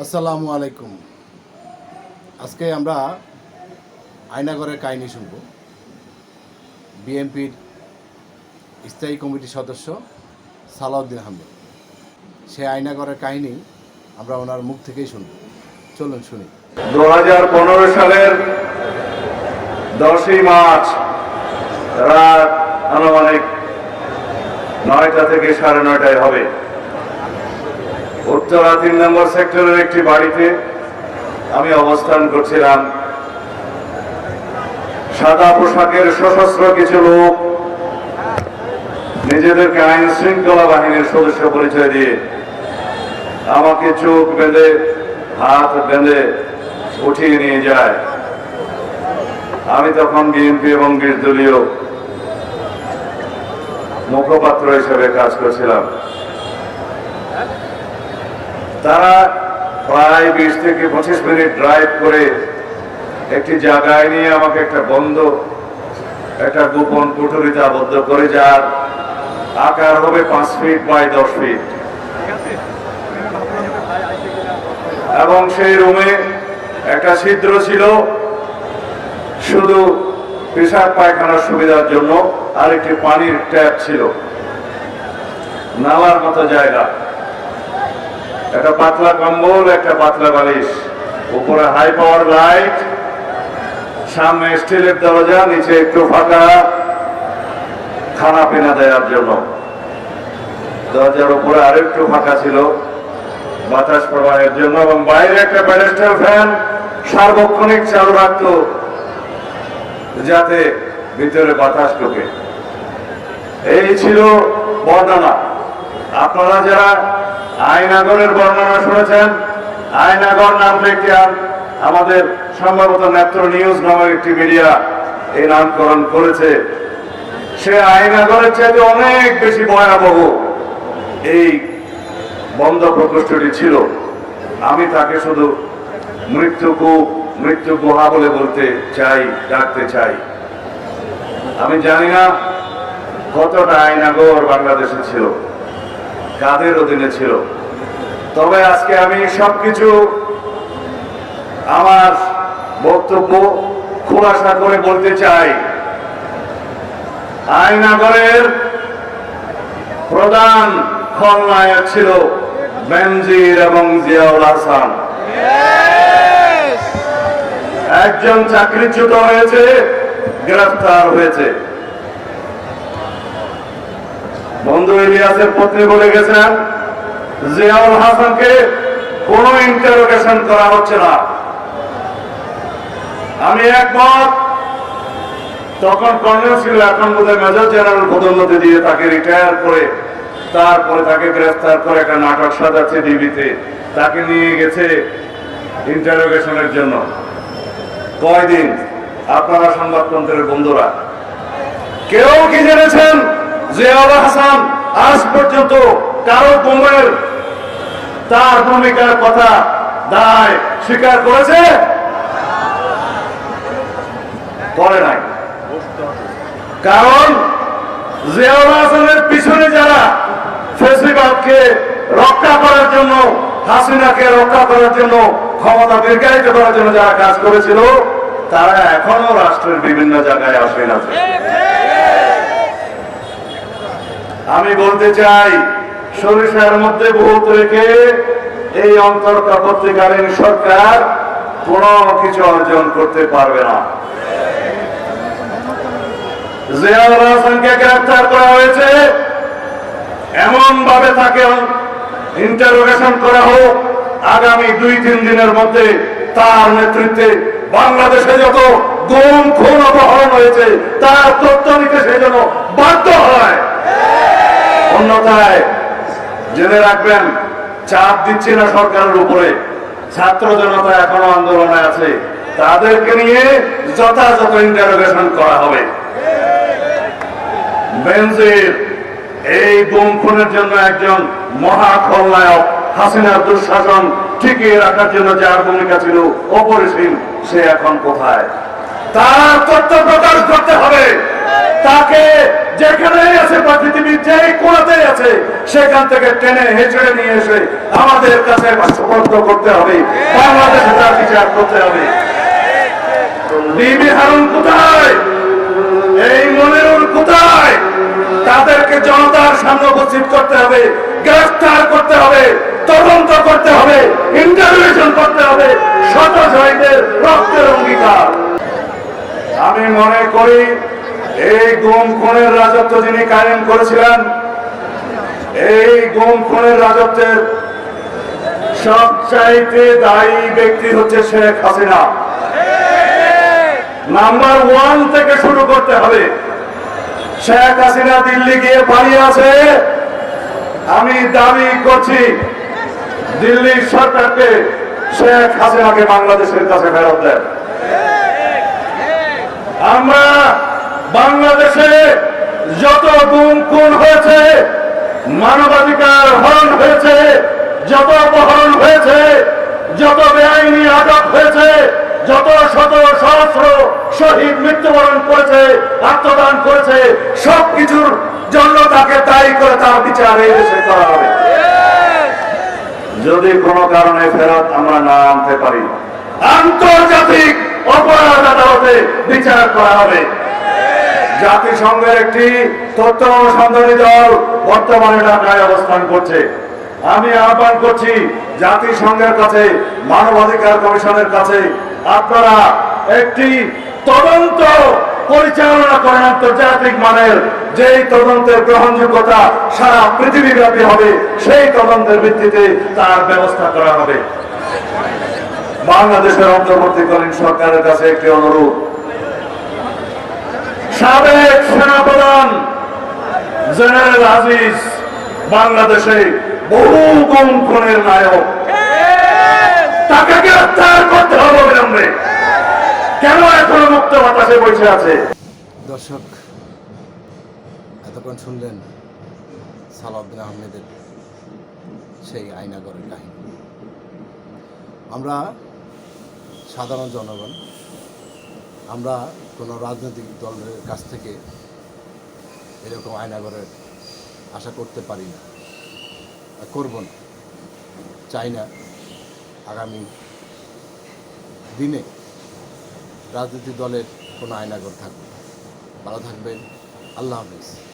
আসসালামু আলাইকুম। আজকে আমরা আয়নাগরের কাহিনী শুনব। বিএনপির স্থায়ী কমিটির সদস্য সালাউদ্দিন আহমেদ। সে আয়নাগরের কাহিনী আমরা ওনার মুখ থেকেই শুনব। চলুন শুনি। দু হাজার পনেরো সালের দশই মার্চ রাত আনুমানিক নয়টা থেকে সাড়ে নয়টায় হবে। উত্তরা তিন নম্বর সেক্টরের একটি বাড়িতে আমি অবস্থান করছিলাম। সাদা পোশাকের সশস্ত্র কিছু লোক নিজেদেরকে আইন শৃঙ্খলা বাহিনীর সদস্য পরিচয় দিয়ে আমাকে চোখ বেঁধে, হাত বেঁধে উঠিয়ে নিয়ে যায়। আমি তখন বিএনপি এবং দলীয় মুখপাত্র হিসেবে কাজ করছিলাম। তারা প্রায় বিশ থেকে পঁচিশ মিনিট ড্রাইভ করে একটি জায়গায় নিয়ে আমাকে একটা বন্ধ, একটা গোপন কুঠুরিতে আবদ্ধ করে যার আকার হবে পাঁচ ফিট বাই দশ ফিট এবং সেই রুমে একটা ছিদ্র ছিল, শুধু পেশাব পায়খানার সুবিধার জন্য আর একটি পানির ট্যাপ ছিল। নালার মতো জায়গা। একটা পাতলা কম্বল, একটা পাতলা বালিশ। উপরে হাই পাওয়ার লাইট সামনে স্টিলের দরজা, নিচে একটু ফাঁকা। খানা পিনা দেওয়ার জন্য। দরজার উপরে আরও আরেকটু ফাঁকা ছিল। বাতাস প্রবাহের জন্য এবং বাইরে একটা ব্যারিস্টার ফ্যান সার্বক্ষণিক চালু রাখত, যাতে ভিতরে বাতাস ঢোকে। এই ছিল বর্ণনা। আপনারা যারা আইনাগরের বর্ণনা শুনেছেন। আইনাগর নাম একটি আম- আমাদের সম্ভবত নেত্র নিউজ নামের একটি মিডিয়া এই নামকরণ করেছে। সে আইনাগরের চাইতে অনেক বেশি ভয়াবহ এই বন্ধ প্রকোষ্ঠটি ছিল। আমি তাকে শুধু মৃত্যুকু, মৃত্যু গুহা বলে বলতে চাই, ডাকতে চাই। আমি জানি না কতটা আইনাগর বাংলাদেশে ছিল। কাদের অধীনে ছিল। তবে আজকে আমি সবকিছু আমার বক্তব্য খোলাসা করে বলতে চাই। আইনাগরের প্রধান খলনায়ক ছিল বেনজির এবং জিয়াউল হাসান। একজন চাকরিচ্যুত হয়েছে গ্রেফতার হয়েছে। বন্ধু ইলিয়াসের পত্নী বলে গেছেন, জিয়াউল হাসানকে কোন ইন্টারোগেশন করা হচ্ছে না। আমি একমত, তখন কর্নেল ছিল, এখন বোধহয় মেজর জেনারেল পদোন্নতি দিয়ে তাকে রিটায়ার করে, তারপরে তাকে গ্রেফতার করে একটা নাটক সাজাচ্ছে ডিবিতে তাকে নিয়ে গেছে ইন্টারোগেশনের জন্য। কয়দিন? আপনারা সংবাদতন্ত্রের বন্ধুরা। কেউ কি জেনেছেন? জিয়াউল হাসান আজ পর্যন্ত কারও তার ভূমিকার কথা দায় স্বীকার করেছে? করে নাই। কারণ জিয়াউল হাসানের পিছনে যারা ফেসিবাদকে রক্ষা করার জন্য, হাসিনাকে রক্ষা করার জন্য, ক্ষমতা দীর্ঘায়িত করার জন্য যারা কাজ করেছিল, তারা এখনও রাষ্ট্রের বিভিন্ন জায়গায় আসেন আছে। আমি বলতে চাই, সরিষার মধ্যে বহুত রেখে এই অন্তর্বর্তীকালীন সরকার কোন কিছু অর্জন করতে পারবে না। হাসানকে গ্রেফতার করা হয়েছে। এমন ভাবে তাকে ইন্টারোগেশন করা হোক, আগামী দুই তিন দিনের মধ্যে তার নেতৃত্বে বাংলাদেশে যত গুম, খুন, অপহরণ হয়েছে, তার তথ্য নিতে সে যেন বাধ্য হয়। অন্যথায় জেনে রাখবেন, চাপ দিচ্ছি না সরকারের উপরে। ছাত্র জনতা এখনও আন্দোলনে আছে। তাদেরকে নিয়ে যথাযথ ইন্টারোগেশন করা হবে। এই গুম খুনের জন্য একজন মহা খলনায়ক, হাসিনার দুঃশাসন টিকিয়ে রাখার জন্য যার ভূমিকা ছিল, অপরিসীম, সে এখন কোথায়? তার প্রকাশ করতে হবে। তাকে যেখানেই আছে বা পৃথিবীর যেই কোনাতেই আছে, সেখান থেকে টেনে হেঁচড়ে নিয়ে এসে আমাদের কাছে সুপর্দ করতে হবে। বাংলাদেশে তার বিচার করতে হবে। বিবি হারুন কোথায়? এই কোথায়? তাদেরকে জনতার সামনে উপস্থিত করতে হবে, গ্রেফতার করতে হবে, তদন্ত করতে হবে ইন্টারভিউশন করতে হবে, শত শহীদের রক্তের অঙ্গীকার। আমি মনে করি এই গুম খুনের রাজত্ব যিনি কায়েম করেছিলেন, এই গুম খুনের রাজত্বের সবচাইতে দায়ী ব্যক্তি হচ্ছে শেখ হাসিনা। নাম্বার ওয়ান থেকে শুরু করতে হবে। শেখ হাসিনা দিল্লি গিয়ে পালিয়ে আছে। আমি দাবি করছি, দিল্লির সরকারকে শেখ হাসিনাকে বাংলাদেশের কাছে ফেরত দেন। আমরা বাংলাদেশে যত গুম খুন হয়েছে, মানবাধিকার হরণ হয়েছে, যত অপহরণ হয়েছে, যত বেআইনি আটক হয়েছে, যত শত সহস্র শহীদ মৃত্যুবরণ করেছে, আত্মদান করেছে, সবকিছুর জন্য তাকে দায়ী করে তার বিচার দেশে করা হবে। যদি কোনো কারণে ফেরত আমরা না আনতে পারি, আন্তর্জাতিক অপরাধ আদালতে বিচার করা হবে। জাতিসংঘের একটি তথ্য অনুসন্ধানী দল বর্তমানে ঢাকায় অবস্থান করছে। আমি আহ্বান করছি জাতিসংঘের কাছে, মানবাধিকার কমিশনের কাছে, আপনারা একটি তদন্ত পরিচালনা করেন আন্তর্জাতিক মানের। যেই তদন্তের গ্রহণযোগ্যতা সারা পৃথিবীব্যাপী হবে, সেই তদন্তের ভিত্তিতে তার ব্যবস্থা করা হবে। বাংলাদেশের অন্তর্বর্তীকালীন সরকারের কাছে একটি অনুরোধ সাবেক সেনাপ্রধান জেনারেল আজিজ, বাংলাদেশে বহু খুনের নায়ক। তাকে গ্রেফতার করতে হবে অবিলম্বে কেন এখনও মুক্ত বাতাসে বসে আছে? দর্শক, এতক্ষণ শুনলেন সালাউদ্দিন আহমেদের সেই আয়নাগরের কাহিনী। আমরা সাধারণ জনগণ আমরা কোনো রাজনৈতিক দলের কাছ থেকে এরকম আয়নাগরের আশা করতে পারি না করব না। চাই না আগামী দিনে রাজনৈতিক দলের কোনো আয়নাগর থাকবে ভালো থাকবেন। আল্লাহ হাফিজ।